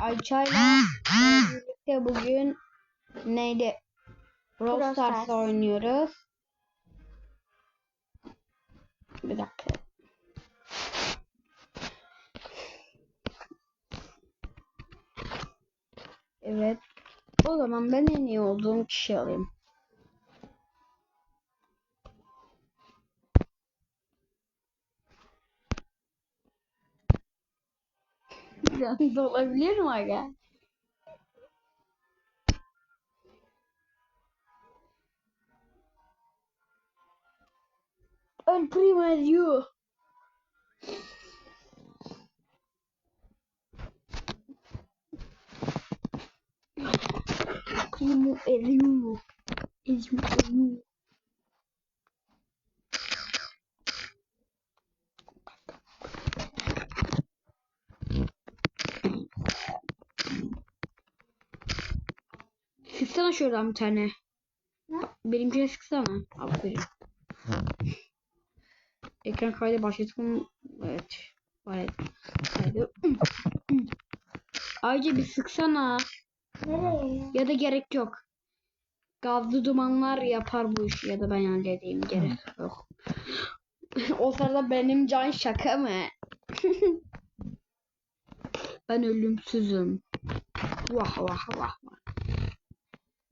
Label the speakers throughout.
Speaker 1: Ayça'yla birlikte bugün neydi? Brawl
Speaker 2: Brawl
Speaker 1: Stars
Speaker 2: Stars.
Speaker 1: oynuyoruz. Bir dakika. Evet. O zaman ben en iyi olduğum kişi alayım. Biraz da olabilir mi aga? El primo es you. Primo es you. Es. Sıksana şuradan bir tane.
Speaker 2: Ne?
Speaker 1: Benimkine sıksana. Aferin. Ekran kaydı başlatalım. Evet. Evet. Kaydı. Ayrıca bir sıksana.
Speaker 2: Nereye?
Speaker 1: Ya da gerek yok. Gazlı dumanlar yapar bu işi ya da ben halledeyim. Gerek yok. o sırada benim can şaka mı? ben ölümsüzüm. Vah vah vah.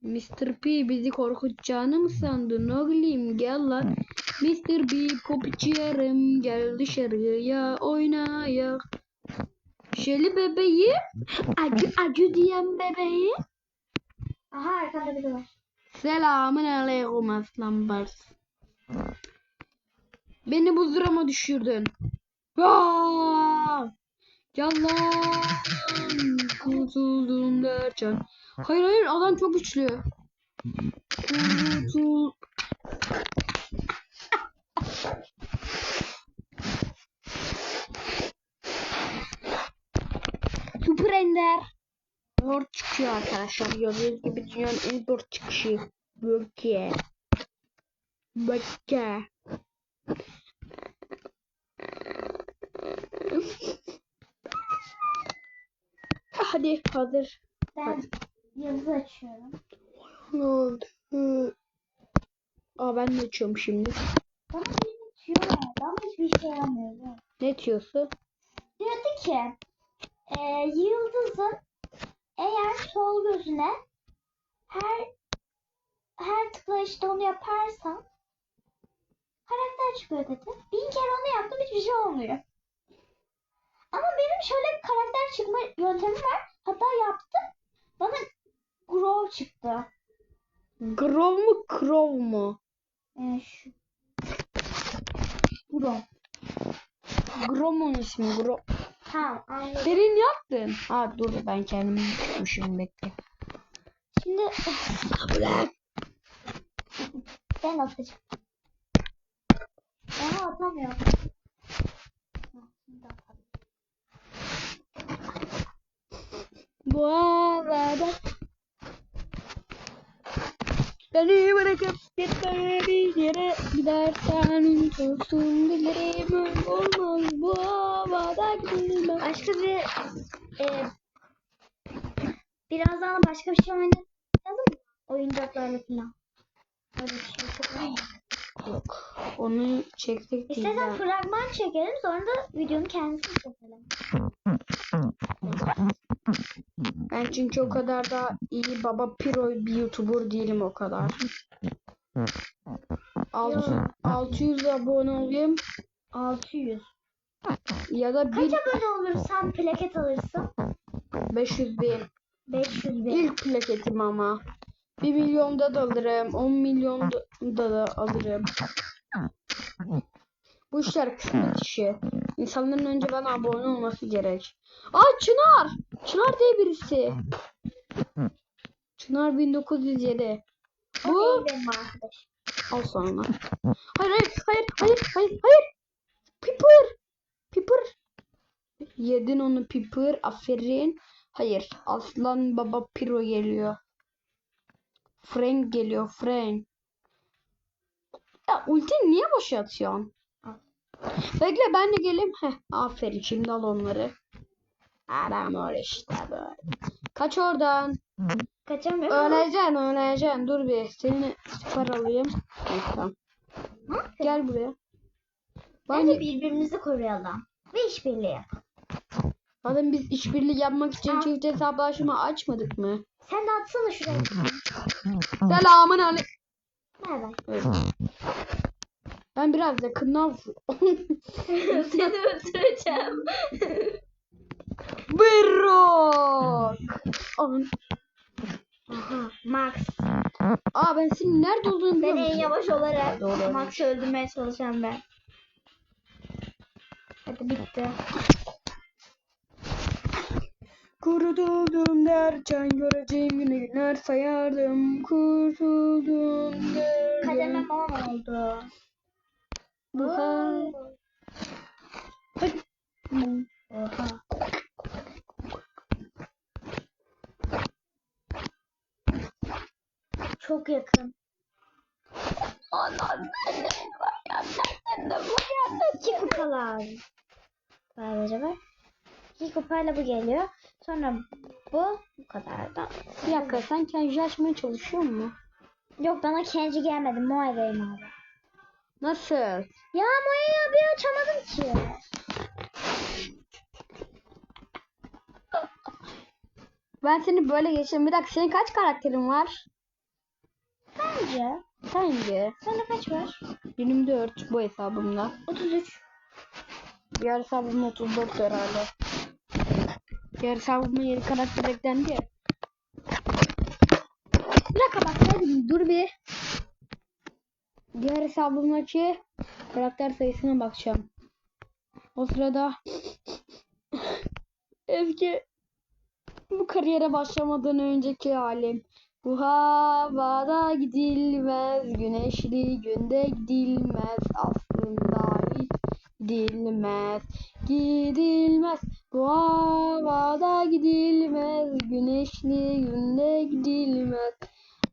Speaker 1: Mr. P bizi korkutacağını mı sandın oğlum? Gel lan. Mr. P kopçuyorum. Gel dışarıya oynayak. Şeli bebeği. Acı acı diyen bebeği.
Speaker 2: Aha arkanda biri var.
Speaker 1: Selamun aleyküm aslan bars. Beni buzdurama düşürdün. Aa! Yalan. Kurtuldum derken. Hayır hayır adam çok güçlü. Kurtul. Super Ender. Zor çıkıyor arkadaşlar. Gördüğünüz gibi dünyanın en zor çıkışı. Böke. Böke. Hadi hazır.
Speaker 2: Ben yazı açıyorum.
Speaker 1: Ne oldu? Aa ben de açıyorum şimdi.
Speaker 2: Bana bir tüyo verdi ama hiçbir şey yaramıyor.
Speaker 1: Ne diyorsun?
Speaker 2: Diyordu ki e, yıldızın eğer sol gözüne her her tıklayışta onu yaparsan karakter çıkıyor dedi. Bin kere onu yaptım hiçbir şey olmuyor. Ama benim şöyle bir karakter çıkma yöntemim var. Hatta yaptım. Bana Grow çıktı.
Speaker 1: Grov mu Krov mu?
Speaker 2: E, şu. Grow.
Speaker 1: Grom'un ismi Grov.
Speaker 2: Tamam anladım.
Speaker 1: Senin yaptın. Ha dur ben kendimi tutmuşum bekle.
Speaker 2: Şimdi ben atacağım. Ama atamıyorum. Hı, şimdi atalım.
Speaker 1: Bu arada Beni bırakıp gitme bir yere gidersen unutulsun dilerim olmaz bu havada gidilmez.
Speaker 2: Başka bir e, birazdan da başka bir şey oynayalım mı? Oyuncaklarla falan. Öyle bir şey?
Speaker 1: Yok. Onu çektik
Speaker 2: İstersen
Speaker 1: güzel.
Speaker 2: fragman çekelim sonra da videonun kendisini çekelim.
Speaker 1: Ben çünkü o kadar da iyi baba piro bir youtuber değilim o kadar. Alt, 600 abone olayım
Speaker 2: 600.
Speaker 1: ya da
Speaker 2: Kaç
Speaker 1: bir
Speaker 2: abone olursan plaket alırsın?
Speaker 1: 500 bin.
Speaker 2: 500 bin.
Speaker 1: İlk plaketim ama. 1 milyonda da alırım. 10 milyonda da alırım. Bu işler kısmet işi. İnsanların önce bana abone olması gerek. Aa Çınar! Çınar diye birisi. Çınar 1907.
Speaker 2: O
Speaker 1: Bu
Speaker 2: benim
Speaker 1: al sana. Hayır hayır hayır hayır hayır hayır. Piper. Piper. Yedin onu Piper. Aferin. Hayır. Aslan baba Piro geliyor. Frank geliyor. Frank. Ya ultini niye boşa atıyorsun? Bekle ben de geleyim. Heh, aferin şimdi al onları. Adam ol işte böyle. Kaç oradan.
Speaker 2: Kaçamıyorum.
Speaker 1: Öleceksin öleceksin. Dur bir. Seni süper alayım. Evet, tamam. Gel buraya.
Speaker 2: Bence
Speaker 1: Bence
Speaker 2: birbirimizi koruyalım. Ve işbirliği yapalım.
Speaker 1: Zaten biz işbirliği yapmak için
Speaker 2: Ha.
Speaker 1: çift hesaplaşma açmadık mı?
Speaker 2: Sen de atsana şuraya.
Speaker 1: Selamın.
Speaker 2: Bay bay.
Speaker 1: Evet. Ben biraz yakından
Speaker 2: Seni öldüreceğim.
Speaker 1: Aman.
Speaker 2: Aha, Max.
Speaker 1: Aa ben senin nerede olduğunu
Speaker 2: Ben
Speaker 1: biliyorum.
Speaker 2: en yavaş olarak
Speaker 1: Doğru.
Speaker 2: Max'ı öldürmeye çalışan ben. Hadi bitti.
Speaker 1: Kurutuldum derken göreceğim günü günler sayardım. Kurtuldum derken.
Speaker 2: Kademem 10 oldu.
Speaker 1: Oha.
Speaker 2: Oha. Çok yakın.
Speaker 1: Anam ben de var ya ben de var ya.
Speaker 2: İki kupa lazım. Sadece bak. İki kupayla bu geliyor. Sonra bu bu kadar da.
Speaker 1: Bir dakika sen kendi açmaya çalışıyor musun?
Speaker 2: Yok bana Kenji gelmedi. Moira'yım abi.
Speaker 1: Nasıl?
Speaker 2: Ya Moira'yı bir açamadım ki.
Speaker 1: Ben seni böyle geçtim. Bir dakika senin kaç karakterin var?
Speaker 2: Bence.
Speaker 1: Sence?
Speaker 2: Sende kaç var?
Speaker 1: 24 bu hesabımda.
Speaker 2: 33.
Speaker 1: Diğer hesabım 34 herhalde. Diğer hesabıma yeni karakter eklendi ya. Bir dakika bak hadi dur bir. Diğer hesabımdaki karakter sayısına bakacağım. O sırada Ezgi bu kariyere başlamadan önceki halim. Bu havada gidilmez, güneşli günde gidilmez aslında hiç gidilmez, gidilmez. Bu havada gidilmez, güneşli günde gidilmez.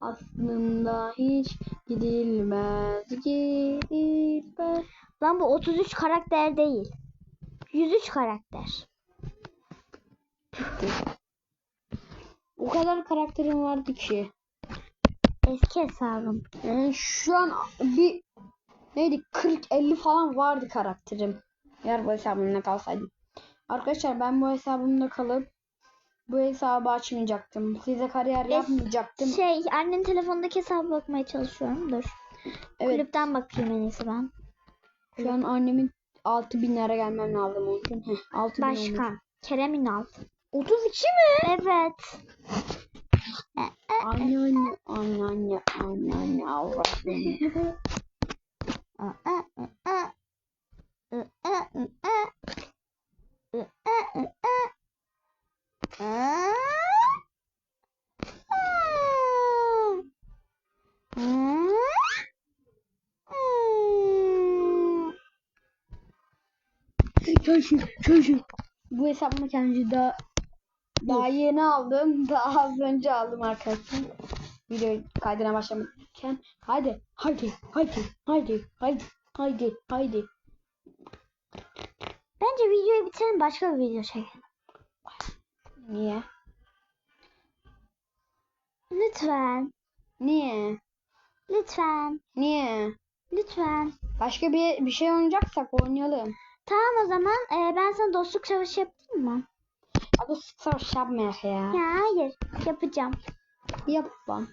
Speaker 1: Aslında hiç gidilmez, gidilmez.
Speaker 2: Lan bu 33 karakter değil. 103 karakter.
Speaker 1: O kadar karakterim vardı ki.
Speaker 2: Eski hesabım.
Speaker 1: Yani şu an bir neydi 40-50 falan vardı karakterim. Eğer bu hesabımda kalsaydım. Arkadaşlar ben bu hesabımda kalıp bu hesabı açmayacaktım. Size kariyer
Speaker 2: Es-
Speaker 1: yapmayacaktım.
Speaker 2: Şey annenin telefonundaki hesabı bakmaya çalışıyorum. Dur.
Speaker 1: Evet
Speaker 2: Kulüpten bakayım en iyisi ben.
Speaker 1: şu an annemin 6000 lira gelmem lazım. Heh, 6000 olmuş.
Speaker 2: Başka. Kerem Ünal.
Speaker 1: 32 mi?
Speaker 2: Evet.
Speaker 1: Anne anne anne anne anne anne avrat beni. Çocuk çocuk. Bu hesabımı kendi daha daha yeni aldım. Daha az önce aldım arkadaşlar. Video kaydına başlamışken. Hadi hadi hadi hadi hadi hadi hadi.
Speaker 2: Bence videoyu bitirelim başka bir video çekelim.
Speaker 1: Niye?
Speaker 2: Lütfen.
Speaker 1: Niye?
Speaker 2: Lütfen.
Speaker 1: Niye?
Speaker 2: Lütfen.
Speaker 1: Başka bir bir şey oynayacaksak oynayalım.
Speaker 2: Tamam o zaman e, ben sana dostluk savaşı yapayım mı?
Speaker 1: Abi savaş yapmayak ya.
Speaker 2: Ya hayır yapacağım.
Speaker 1: Yap lan.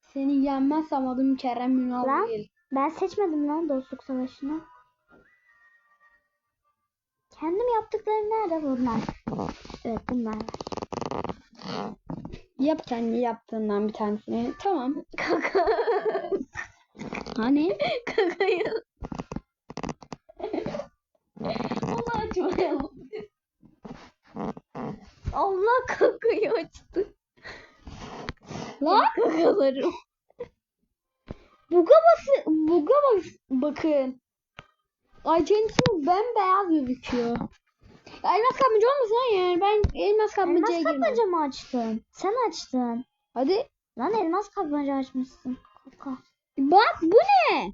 Speaker 1: Seni yenmezsem adım Kerem Ünal
Speaker 2: Lan.
Speaker 1: değil.
Speaker 2: Ben seçmedim lan dostluk savaşını. Kendim yaptıklarım nerede bunlar? Evet bunlar.
Speaker 1: Yap kendi yaptığından bir tanesini. Tamam.
Speaker 2: Kaka.
Speaker 1: Hani?
Speaker 2: Kakayı. Onu açmayalım. Allah kakayı açtı.
Speaker 1: Lan
Speaker 2: Kakalarım.
Speaker 1: buga bası buga bas bakın. İsmi bembeyaz gözüküyor. Ya elmas kapmaca olmasın lan yani. Ben elmas kapmacaya
Speaker 2: Elmas kapmaca mı açtın? Sen açtın.
Speaker 1: Hadi.
Speaker 2: Lan elmas kapmaca açmışsın. Kaka.
Speaker 1: Bak bu ne?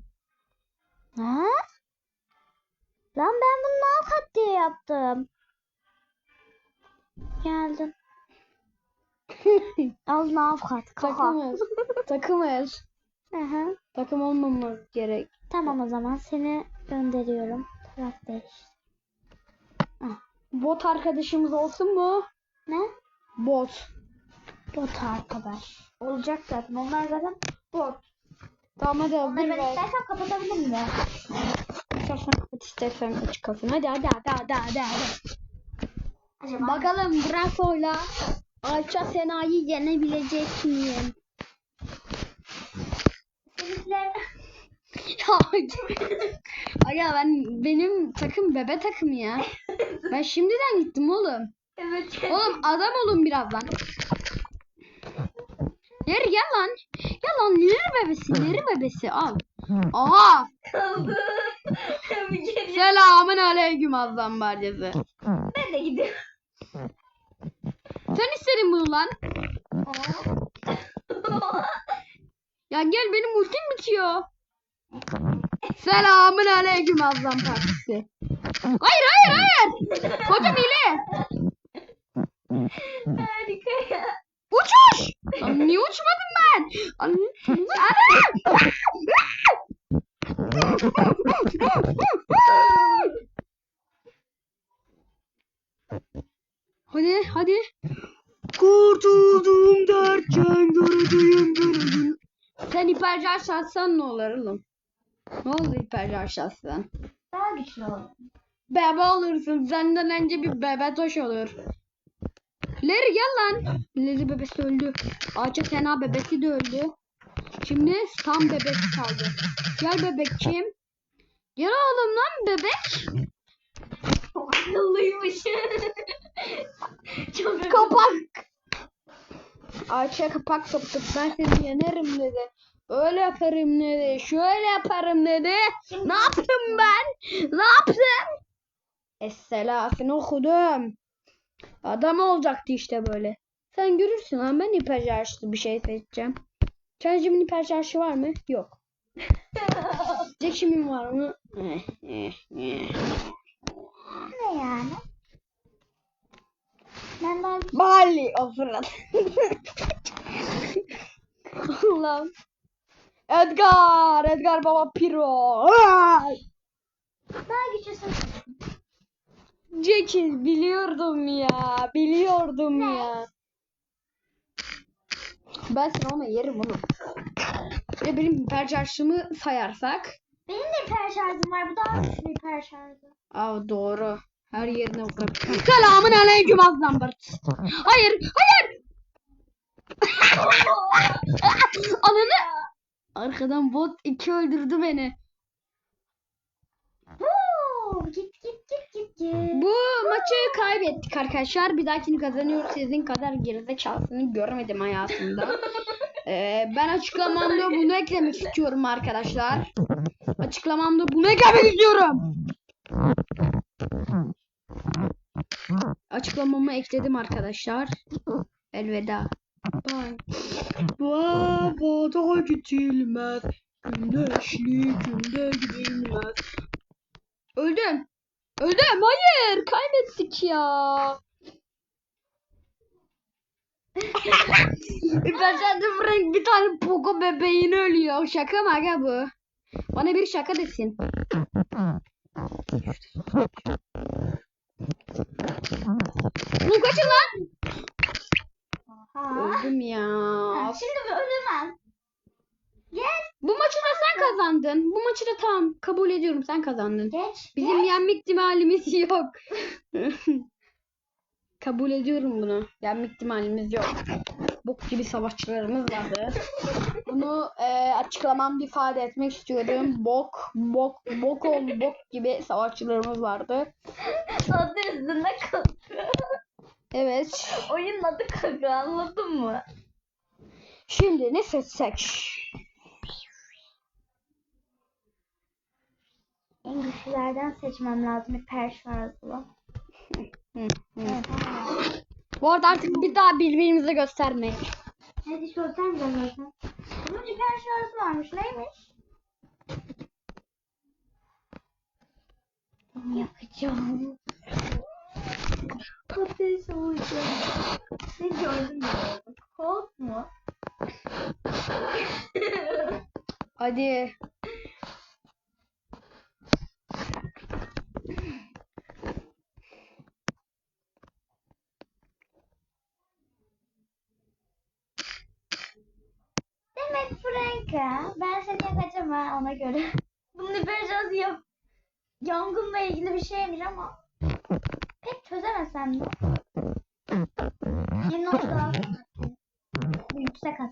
Speaker 2: Ha? Lan ben bunu nakat diye yaptım. Geldin. Al ne avukat.
Speaker 1: Takımız. Takımız.
Speaker 2: Hı.
Speaker 1: Takım olmamız gerek.
Speaker 2: Tamam o zaman seni gönderiyorum. Taraf değiş.
Speaker 1: Bot arkadaşımız olsun mu?
Speaker 2: Ne?
Speaker 1: Bot.
Speaker 2: Bot arkadaş. Olacak zaten. Onlar zaten bot.
Speaker 1: Tamam hadi
Speaker 2: Onları ben istersen kapatabilirim de.
Speaker 1: İstersen kapat istersen aç kafını. Hadi hadi hadi hadi hadi. hadi.
Speaker 2: Acaba
Speaker 1: Bakalım Brafo'yla Ayça Sena'yı yenebilecek miyim?
Speaker 2: seninkiler...
Speaker 1: Aga ben benim takım bebe takımı ya. Ben şimdiden gittim oğlum.
Speaker 2: evet.
Speaker 1: Oğlum adam olun birazdan. Yer gel lan. Gel lan bebesi neri bebesi al. Aha.
Speaker 2: Kaldı. bir kere.
Speaker 1: Selamun aleyküm azam barcası.
Speaker 2: Ben de gidiyorum.
Speaker 1: Sen istedin bunu lan. Ya gel benim ultim bitiyor. Selamun aleyküm azam partisi. Hayır hayır hayır. Hocam hile.
Speaker 2: Harika ya.
Speaker 1: Uçuş. Lan niye uçmadım ben? Lan- Hadi hadi. Kurtuldum derken gördüğüm gördüm. Sen hipercar atsan ne olur oğlum? Ne oldu hipercar atsan?
Speaker 2: Daha güçlü ol.
Speaker 1: Bebe olursun. Senden önce bir bebe toş olur. Leri gel lan. Leri bebesi öldü. Ağaca Sena bebesi de öldü. Şimdi tam bebek kaldı. Gel bebekçim. Gel oğlum lan bebek.
Speaker 2: Akıllıymış. Çok
Speaker 1: Kapak. Ağaça kapak soktuk. Ben seni yenerim dedi. Öyle yaparım dedi. Şöyle yaparım dedi. Ne yaptım ben? Ne yaptım? Esselasını okudum. Adam olacaktı işte böyle. Sen görürsün lan ben hiper şarjlı bir şey seçeceğim. Çarjımın hiper şarjı var mı? Yok. Jack'imin var mı?
Speaker 2: Ne yani? Ben daha
Speaker 1: Bali o Fırat. Allah'ım. Edgar, Edgar baba piro.
Speaker 2: Daha güçlüsün.
Speaker 1: Jackie biliyordum ya, biliyordum
Speaker 2: Ne?
Speaker 1: ya. Ben seni ama yerim oğlum. Ve benim hiper sayarsak.
Speaker 2: Benim de hiper şarjım var. Bu daha güçlü hiper şarjı.
Speaker 1: Aa doğru. Her yerine vurabilir. Selamun aleyküm azam Hayır, hayır. Ananı. Arkadan bot iki öldürdü beni.
Speaker 2: Huu, git git git git git.
Speaker 1: Bu maçı kaybettik arkadaşlar. Bir dahakini kazanıyoruz. Sizin kadar gerizekalısını görmedim hayatımda. Ee, ben açıklamamda bunu eklemek istiyorum arkadaşlar. Açıklamamda bunu eklemek istiyorum. Açıklamamı ekledim arkadaşlar. Elveda. Bye. Baba gidilmez. Güneşli günde gidilmez. Öldüm. Öldüm. Hayır. Kaybettik ya. ben zaten Frank bir tane Poco bebeğin ölüyor. Şaka mı aga bu? Bana bir şaka desin. Bu kaçın lan? Öldüm ya.
Speaker 2: Ha, Şimdi bu ölemez. Gel.
Speaker 1: Bu maçı da sen kazandın. Bu maçı da tamam kabul ediyorum sen kazandın.
Speaker 2: Geç.
Speaker 1: Bizim yenme ihtimalimiz yok. kabul ediyorum bunu. Yenme ihtimalimiz yok. Bok gibi savaşçılarımız vardı. Bunu e, açıklamamda ifade etmek istiyorum. Bok, bok, bok ol, bok gibi savaşçılarımız vardı.
Speaker 2: Adı üstünde kaldı.
Speaker 1: Evet.
Speaker 2: Oyunun adı kaka anladın mı?
Speaker 1: Şimdi ne seçsek?
Speaker 2: En güçlülerden seçmem lazım hiper şarjlı.
Speaker 1: Hı, hı. Bu arada artık bir daha birbirimize göstermeyin.
Speaker 2: Hadi gösterme zaten. Bunun hiper şarjı varmış. Neymiş? Yapacağım. Ateş olacağım. Ne gördün mü? Colt mu?
Speaker 1: Hadi.
Speaker 2: Frank'a. Ben seni yakacağım ha ona göre. Bunun biraz ya yangınla ilgili bir şeymiş ama pek çözemesem de. Yeni. Bu yüksek hız.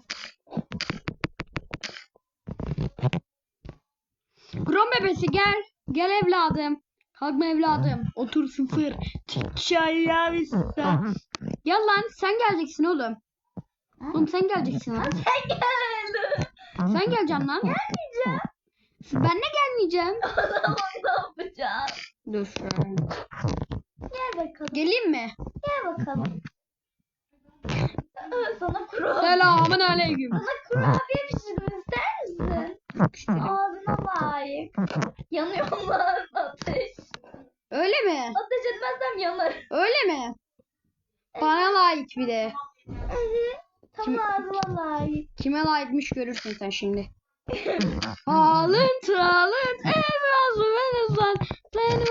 Speaker 1: Grom bebesi gel. Gel evladım. Kalkma evladım. Otur sıfır. Çaya vista. Gel lan sen geleceksin oğlum. Oğlum sen geleceksin lan.
Speaker 2: Sen geldin.
Speaker 1: Sen geleceksin lan.
Speaker 2: Gelmeyeceğim.
Speaker 1: Ben de gelmeyeceğim.
Speaker 2: O zaman ne yapacağız?
Speaker 1: Dur.
Speaker 2: Gel bakalım.
Speaker 1: Geleyim mi?
Speaker 2: Gel bakalım. Sana kurabiye.
Speaker 1: Selamun aleyküm.
Speaker 2: Sana kurabiye pişirdim ister misin? Ağzına layık. Yanıyor lan ateş.
Speaker 1: Öyle mi?
Speaker 2: Ateş etmezsem yanar.
Speaker 1: Öyle mi? Bana layık bir de.
Speaker 2: Evet. Tam
Speaker 1: Kim-
Speaker 2: ağzıma layık.
Speaker 1: Kime layıkmış görürsün sen şimdi. Halın tralın evraz ben uzan. Len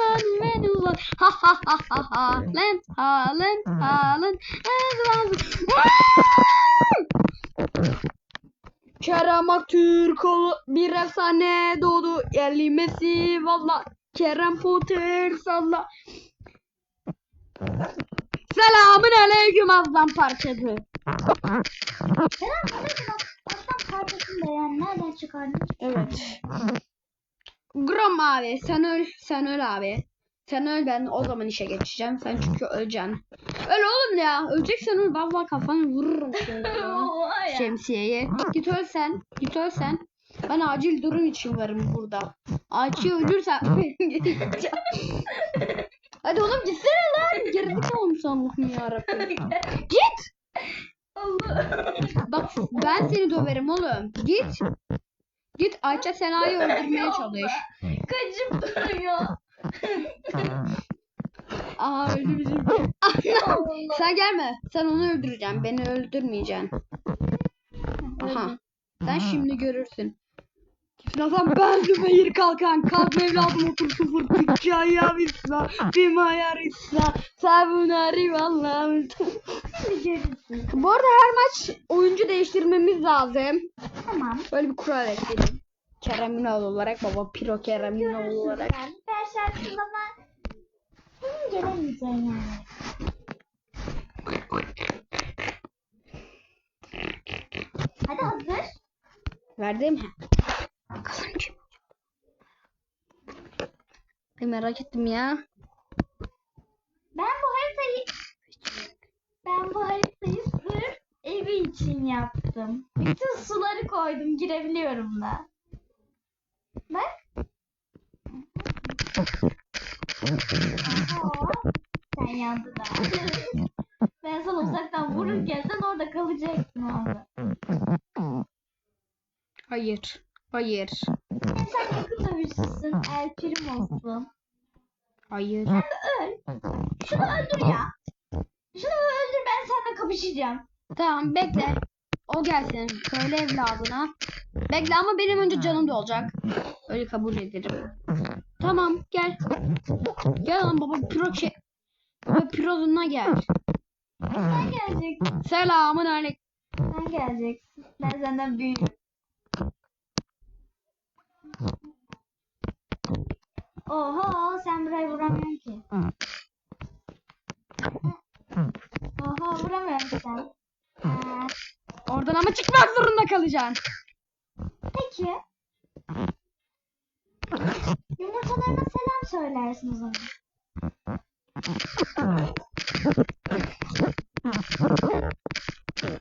Speaker 1: ben uzan. Ha ha ha ha ha. Len halın halın evraz. Kerem Aktürkoğlu bir efsane doğdu. Yerli Messi valla. Kerem Potter salla. Selamun aleyküm aslan parçası.
Speaker 2: Kerem bana parçasını da yani nereden çıkardın?
Speaker 1: Evet. Grom abi sen öl sen öl abi. Sen öl ben o zaman işe geçeceğim. Sen çünkü öleceksin. Öl oğlum ya. Öleceksen öl. Valla kafanı vururum. Şemsiyeye. Git öl sen. Git öl sen. Ben acil durum için varım burada. Acil ölürsen gideceğim. Hadi oğlum gitsene lan. Gerizekalı mısın Allah'ım yarabbim. Git.
Speaker 2: Allah.
Speaker 1: Bak ben seni döverim oğlum. Git. Git Ayça Sena'yı öldürmeye çalış.
Speaker 2: Kaçıp duruyor.
Speaker 1: Aha öldü bizim. Sen gelme. Sen onu öldüreceksin. Beni öldürmeyeceksin. Aha. Sen şimdi görürsün. Birazdan ben Zübeyir Kalkan. Kalk evladım otur sıfır. Tükkaya vissa. Bimaya rissa. Sabunari vallahi. Bu arada her maç oyuncu değiştirmemiz lazım.
Speaker 2: Tamam.
Speaker 1: Böyle bir kural ekledim. Kerem Ünal olarak baba Piro Kerem Ünal olarak.
Speaker 2: sen. Ben şarkısında ama senin gelemeyeceğin yani. Hadi hazır.
Speaker 1: Verdim. Kim? Ay merak ettim ya.
Speaker 2: Ben bu haritayı ben bu haritayı sırf evi için yaptım. Bütün suları koydum girebiliyorum da. Bak. Aha, sen yandın ha. ben sana uzaktan vururken sen orada kalacaksın orada.
Speaker 1: Hayır. Hayır.
Speaker 2: Sen yakın dövüşçüsün. El prim olsun.
Speaker 1: Hayır.
Speaker 2: Sen de öl. Şunu öldür ya. Şunu öldür ben seninle kapışacağım.
Speaker 1: Tamam bekle. O gelsin. Söyle evladına. Bekle ama benim önce canım da olacak. Öyle kabul ederim. Tamam gel. Gel lan baba piro şey. Baba pirozuna gel.
Speaker 2: Sen geleceksin.
Speaker 1: Selamun aleyküm.
Speaker 2: Sen geleceksin. Ben senden büyüğüm. Oho sen burayı vuramıyorsun ki. Oho vuramıyorsun sen. Ha,
Speaker 1: Oradan ama çıkmak zorunda kalacaksın.
Speaker 2: peki. Yumurtalarına selam söylersin o zaman.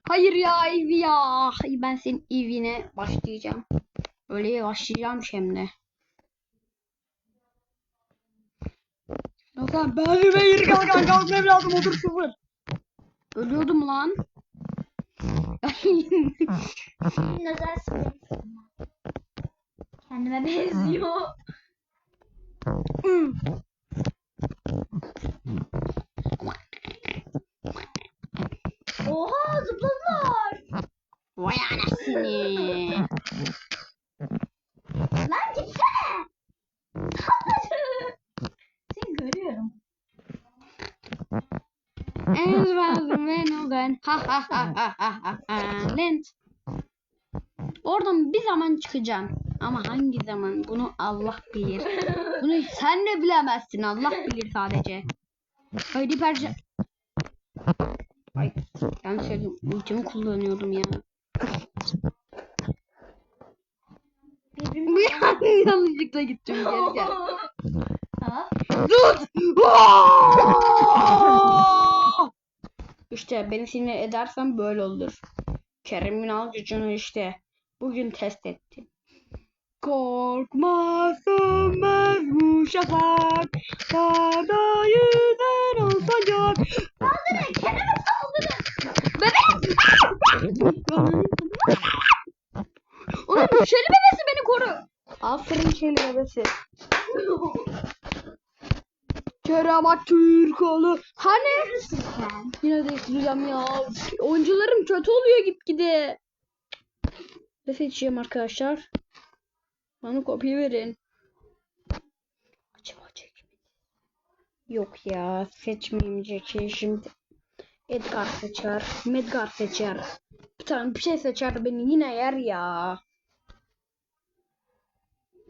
Speaker 1: Hayır ya Ivy ya. Ben senin Ivy'ne başlayacağım. Öyle başlayacağım şimdi. Zaten ben ve yeri kalkan kalk evladım otur sıfır. Ölüyordum lan.
Speaker 2: Özel spreysin. Kendime benziyor. Oha zıpladılar.
Speaker 1: Vay anasını.
Speaker 2: Lan gitsene. Seni görüyorum.
Speaker 1: Ezberledim ben ben. Ha ha ha ha ha ha ha. Lent. Oradan bir zaman çıkacaksın. Ama hangi zaman bunu Allah bilir. Bunu sen de bilemezsin. Allah bilir sadece. Haydi perce. Ay ben söyledim. Ultimi kullanıyordum ya. Bir an yanlışlıkla gittim geri gel.
Speaker 2: Ha?
Speaker 1: Tut! işte beni sinir edersen böyle olur. Kerem'in al gücünü işte. Bugün test ettim. Korkma sönmez bu şafak. Dağda yüzen olacak.
Speaker 2: Saldırın. Kerem'e saldırın.
Speaker 1: Bebek! Oğlum şeli bebesi beni koru. Aferin şeli bebesi. Kerem Aktürkoğlu. Hani? Yine değiştireceğim ya. Oyuncularım kötü oluyor gitgide. Ne seçeceğim arkadaşlar? Bana kopya verin. Acaba çek mi? Yok ya seçmeyeyim Jack'i şimdi. Edgar seçer. Medgar seçer. Bir tane bir şey seçer beni yine yer ya.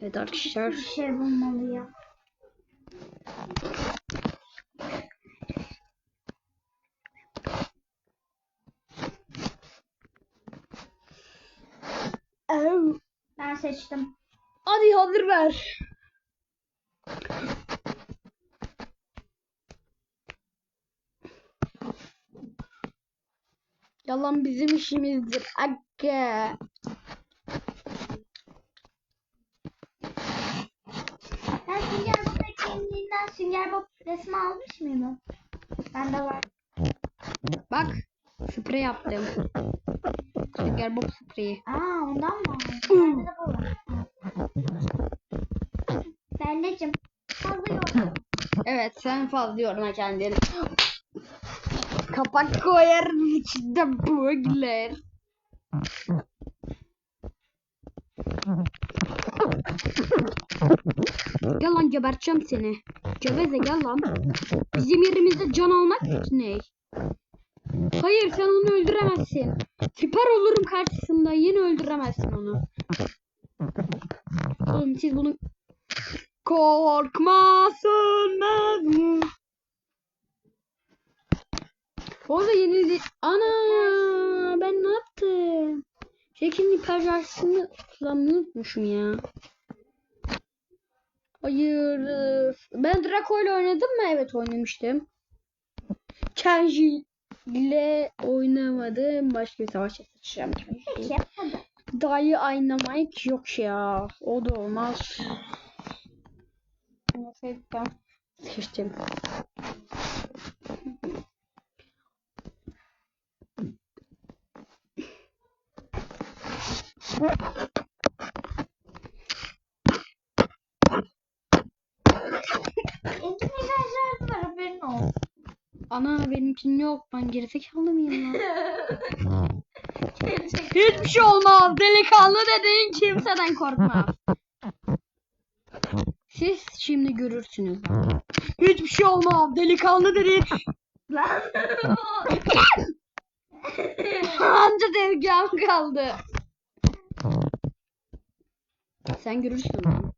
Speaker 1: Evet arkadaşlar.
Speaker 2: Bir şey bulmalıyım.
Speaker 1: Ev.
Speaker 2: Ben seçtim.
Speaker 1: Hadi hazır ver. Yalan bizim işimizdir. Aga.
Speaker 2: Ben Sünger Bob etkinliğinden Sünger Bob resmi almış mıydım? Bende var.
Speaker 1: Bak. Sprey yaptım. Sünger Bob spreyi.
Speaker 2: Aa ondan mı? Bende de bu var. Belleciğim. Fazla yorma.
Speaker 1: Evet sen fazla yorma kendini. Kapak koyarım içinde bugler. Gel lan geberteceğim seni. Geveze gel lan. Bizim yerimizde can almak ne? Hayır sen onu öldüremezsin. Süper olurum karşısında yine öldüremezsin onu. Oğlum siz bunu Korkma sönmez mi? Orada yenildi. Ana ben ne yaptım? Jack'in hipercarsını kullanmayı unutmuşum ya. Hayır. Ben Draco ile oynadım mı? Evet oynamıştım. Kenji ile oynamadım. Başka bir savaş seçeceğim.
Speaker 2: Peki.
Speaker 1: Dayı oynamak yok ya. O da olmaz. Ben seçtim.
Speaker 2: İlk mesajlar var haberin olsun.
Speaker 1: Ana benimkinin yok. Ben gerizekalı mıyım lan? Hiçbir şey olmaz. Delikanlı dediğin kimseden korkmaz. Siz şimdi görürsünüz. Hiçbir şey olmaz. Delikanlı dediğin
Speaker 2: Lan.
Speaker 1: anca tezgahım kaldı. Sen görürsün lan.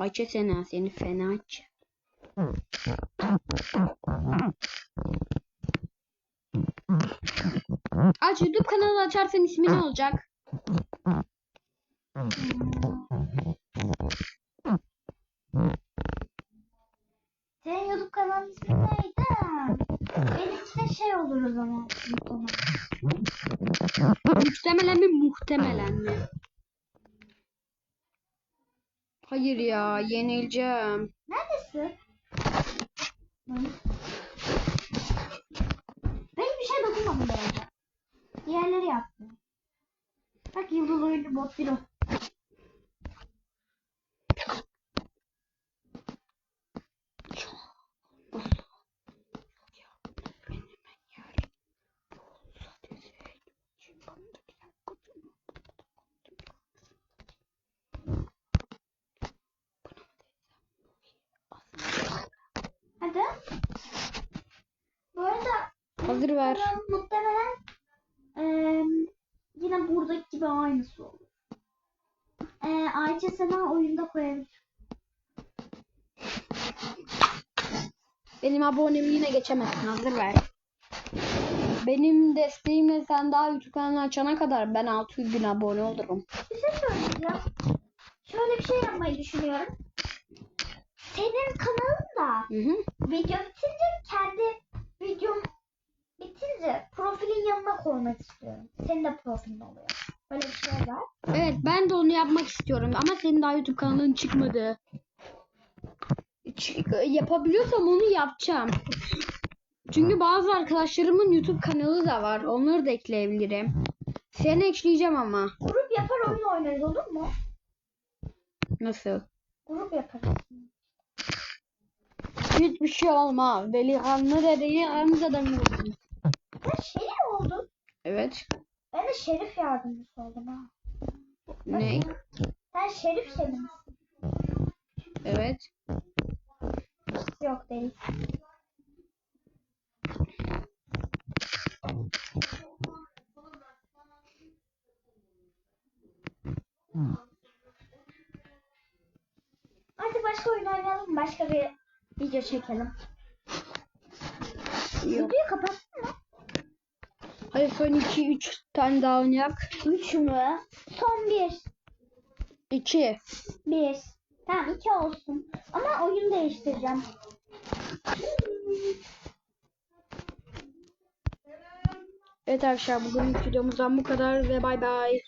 Speaker 1: Ayça sena seni fena aç. Aç YouTube kanalı açarsan ismi ne olacak?
Speaker 2: Senin YouTube kanalın ismi neydi? Benimki de şey olur o zaman. muhtemelen.
Speaker 1: Muhtemelen mi muhtemelen mi? Hayır ya yenileceğim.
Speaker 2: Neredesin? Ben hiçbir şey dokunmadım arada. Diğerleri yaptı. Bak yıldız oyuncu bot bir o.
Speaker 1: Hadi.
Speaker 2: Bu arada hazır ver. Muhtemelen e, yine buradaki gibi aynısı olur. E, Ayça Sena oyunda koyabilir.
Speaker 1: Benim abonemi yine geçemezsin. Hazır ver. Benim desteğimle sen daha YouTube kanalını açana kadar ben 600 bin abone olurum.
Speaker 2: Bir şey söyleyeceğim. Şöyle bir şey yapmayı düşünüyorum. Senin kanalın kanalında
Speaker 1: Hı hı.
Speaker 2: video bitince kendi videom bitince profilin yanına koymak istiyorum. Senin de profilin oluyor. Böyle bir şey var.
Speaker 1: Evet ben de onu yapmak istiyorum ama senin daha YouTube kanalın çıkmadı. Ç- yapabiliyorsam onu yapacağım. Çünkü bazı arkadaşlarımın YouTube kanalı da var. Onları da ekleyebilirim. Seni ekleyeceğim ama.
Speaker 2: Grup yapar oyun oynarız olur mu?
Speaker 1: Nasıl?
Speaker 2: Grup yaparız.
Speaker 1: Hiçbir şey olmaz. Delikanlı delikanlı da demiyorsun.
Speaker 2: Sen şerif oldun.
Speaker 1: Evet.
Speaker 2: Ben de şerif yardımcısı oldum ha. Çekelim.
Speaker 1: Yok.
Speaker 2: Videoyu kapattın mı?
Speaker 1: Hadi son 2 3 tane daha oynayak.
Speaker 2: Üç mü? Son bir.
Speaker 1: 2.
Speaker 2: Bir. Tamam iki olsun. Ama oyun değiştireceğim.
Speaker 1: Evet arkadaşlar bugün videomuzdan bu kadar ve bay bay.